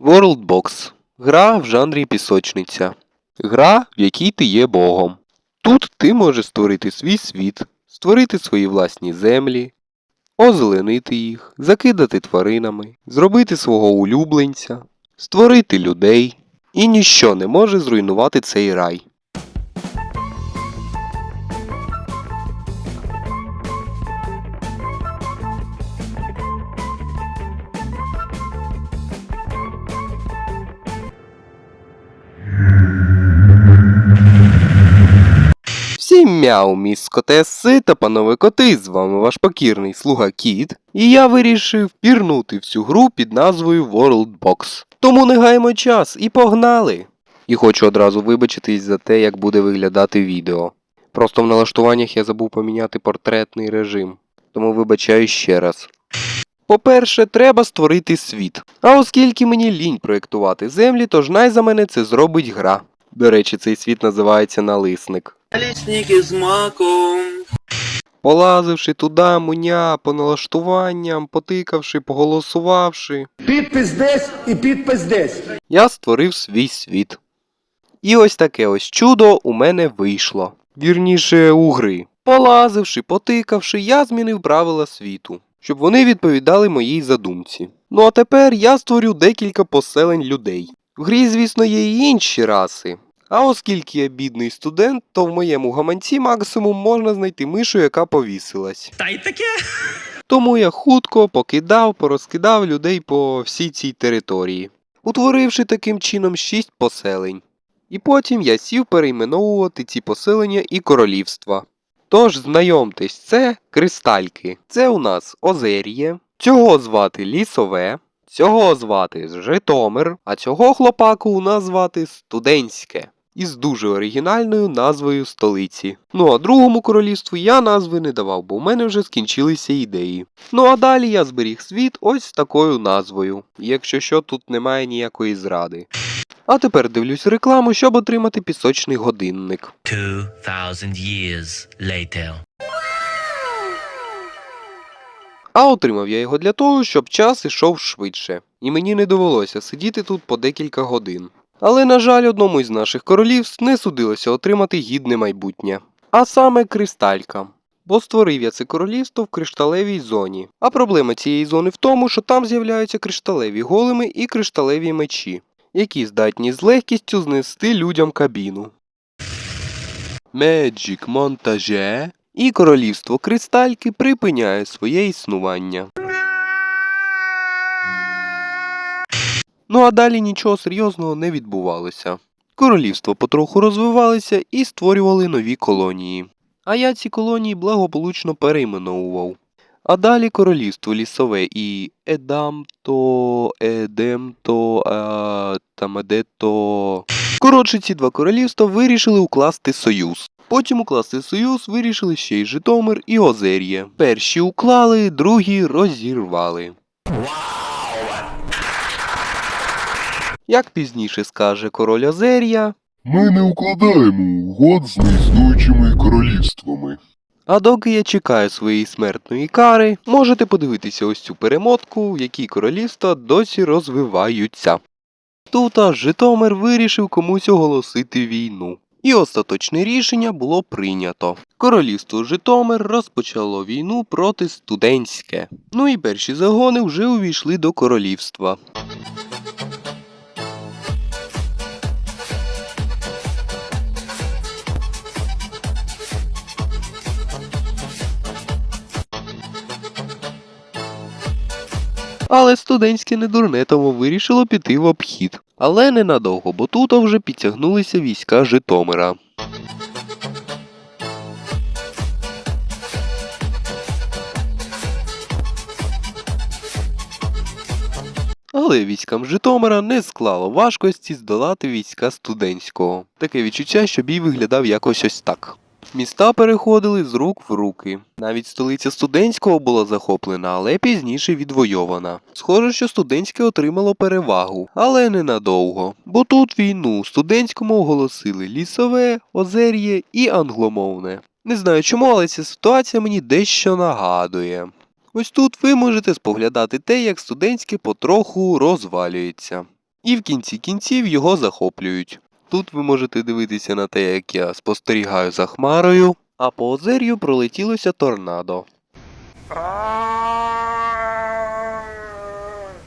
Worldbox. Гра в жанрі пісочниця. Гра, в якій ти є богом. Тут ти можеш створити свій світ, створити свої власні землі, озеленити їх, закидати тваринами, зробити свого улюбленця, створити людей. І ніщо не може зруйнувати цей рай. Мяу, міс котеси та панове коти, з вами ваш покірний слуга Кіт, і я вирішив пірнути в цю гру під назвою Worldbox. Тому не гаймо час і погнали! І хочу одразу вибачитись за те, як буде виглядати відео. Просто в налаштуваннях я забув поміняти портретний режим, тому вибачаю ще раз. По-перше, треба створити світ. А оскільки мені лінь проєктувати землі, тож най за мене це зробить гра. До речі, цей світ називається Налисник. Налісники з маком. Полазивши туди, муня, по налаштуванням, потикавши, поголосувавши, Підпис десь і підпис десь. я створив свій світ. І ось таке ось чудо у мене вийшло. Вірніше, у гри. Полазивши, потикавши, я змінив правила світу, щоб вони відповідали моїй задумці. Ну а тепер я створю декілька поселень людей. В грі, звісно, є і інші раси. А оскільки я бідний студент, то в моєму гаманці максимум можна знайти мишу, яка повісилась. Та й таке. Тому я хутко покидав, порозкидав людей по всій цій території, утворивши таким чином шість поселень. І потім я сів перейменовувати ці поселення і королівства. Тож знайомтесь, це кристальки. Це у нас Озер'є, цього звати Лісове, цього звати Житомир, а цього хлопаку у нас звати Студентське. Із дуже оригінальною назвою столиці. Ну а другому королівству я назви не давав, бо в мене вже скінчилися ідеї. Ну а далі я зберіг світ ось з такою назвою. Якщо що, тут немає ніякої зради. А тепер дивлюсь рекламу, щоб отримати пісочний годинник. 2,000 years later. А отримав я його для того, щоб час ішов швидше, і мені не довелося сидіти тут по декілька годин. Але, на жаль, одному із наших королівств не судилося отримати гідне майбутнє. А саме кристалька. Бо створив я це королівство в кришталевій зоні. А проблема цієї зони в тому, що там з'являються кришталеві големи і кришталеві мечі, які здатні з легкістю знести людям кабіну. Меджік монтаже і королівство кристальки припиняє своє існування. Ну а далі нічого серйозного не відбувалося. Королівства потроху розвивалися і створювали нові колонії. А я ці колонії благополучно перейменовував. А далі королівство лісове і Едамто, Едемто, а, Тамадето. Коротше, ці два королівства вирішили укласти союз. Потім укласти союз вирішили ще й Житомир і Озер'є. Перші уклали, другі розірвали. Як пізніше скаже король Озер'я, Ми не укладаємо угод з неіснуючими королівствами. А доки я чекаю своєї смертної кари, можете подивитися ось цю перемотку, в якій королівства досі розвиваються. Тут аж Житомир вирішив комусь оголосити війну. І остаточне рішення було прийнято. Королівство Житомир розпочало війну проти студентське. Ну і перші загони вже увійшли до королівства. Але студентське не дурне тому вирішило піти в обхід. Але ненадовго, бо тут вже підтягнулися війська Житомира. Але військам Житомира не склало важкості здолати війська студентського. Таке відчуття, що бій виглядав якось ось так. Міста переходили з рук в руки. Навіть столиця студентського була захоплена, але пізніше відвойована. Схоже, що студентське отримало перевагу, але ненадовго. Бо тут війну студентському оголосили лісове, озер'є і англомовне. Не знаю чому, але ця ситуація мені дещо нагадує. Ось тут ви можете споглядати те, як студентське потроху розвалюється. І в кінці кінців його захоплюють. Тут ви можете дивитися на те, як я спостерігаю за хмарою, а по озер'ю пролетілося торнадо.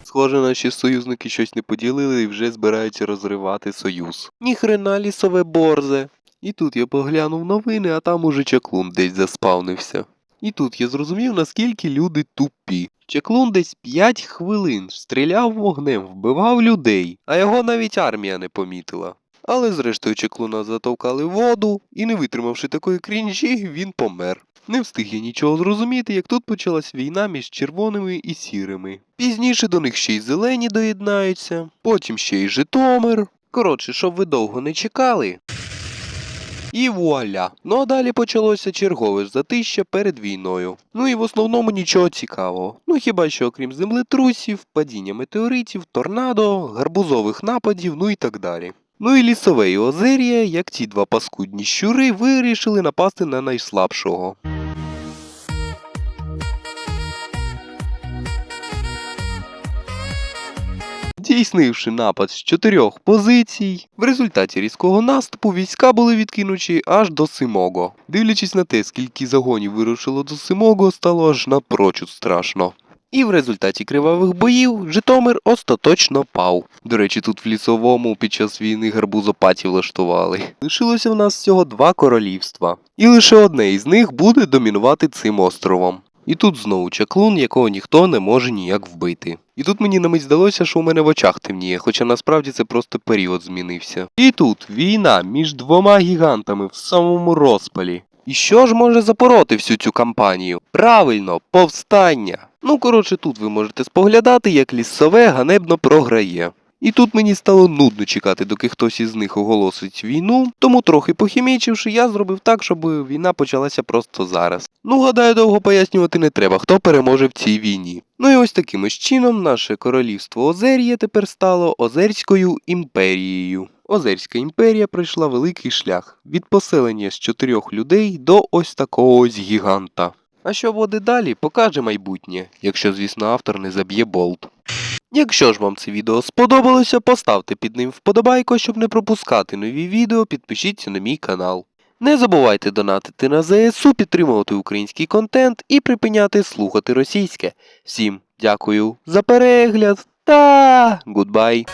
Схоже, наші союзники щось не поділили і вже збираються розривати союз. Ніхрена лісове борзе. І тут я поглянув новини, а там уже чаклун десь заспавнився. І тут я зрозумів, наскільки люди тупі. Чаклун десь 5 хвилин стріляв вогнем, вбивав людей, а його навіть армія не помітила. Але зрештою чеклуна затовкали воду, і не витримавши такої крінжі, він помер. Не встиг я нічого зрозуміти, як тут почалась війна між червоними і сірими. Пізніше до них ще й зелені доєднаються, потім ще й Житомир. Коротше, щоб ви довго не чекали. І вуаля. Ну а далі почалося чергове ж затища перед війною. Ну і в основному нічого цікавого. Ну хіба що окрім землетрусів, падіння метеоритів, торнадо, гарбузових нападів, ну і так далі. Ну і лісове і озер'я, як ті два паскудні щури, вирішили напасти на найслабшого. Здійснивши напад з чотирьох позицій, в результаті різкого наступу війська були відкинуті аж до Симого. Дивлячись на те, скільки загонів вирушило до Симого, стало аж напрочуд страшно. І в результаті кривавих боїв Житомир остаточно пав. До речі, тут в лісовому під час війни гарбузопаті влаштували. Лишилося в нас всього два королівства, і лише одне із них буде домінувати цим островом. І тут знову чаклун, якого ніхто не може ніяк вбити. І тут мені на мить здалося, що у мене в очах темніє, хоча насправді це просто період змінився. І тут війна між двома гігантами в самому розпалі. І що ж може запороти всю цю кампанію? Правильно, повстання. Ну коротше, тут ви можете споглядати, як лісове ганебно програє. І тут мені стало нудно чекати, доки хтось із них оголосить війну, тому трохи похімічивши, я зробив так, щоб війна почалася просто зараз. Ну, гадаю, довго пояснювати не треба, хто переможе в цій війні. Ну і ось таким ось чином наше королівство Озер'є тепер стало Озерською імперією. Озерська імперія пройшла великий шлях від поселення з чотирьох людей до ось такого ось гіганта. А що буде далі, покаже майбутнє, якщо, звісно, автор не заб'є болт. Якщо ж вам це відео сподобалося, поставте під ним вподобайку, щоб не пропускати нові відео, підпишіться на мій канал. Не забувайте донатити на ЗСУ, підтримувати український контент і припиняти слухати російське. Всім дякую за перегляд та гудбай!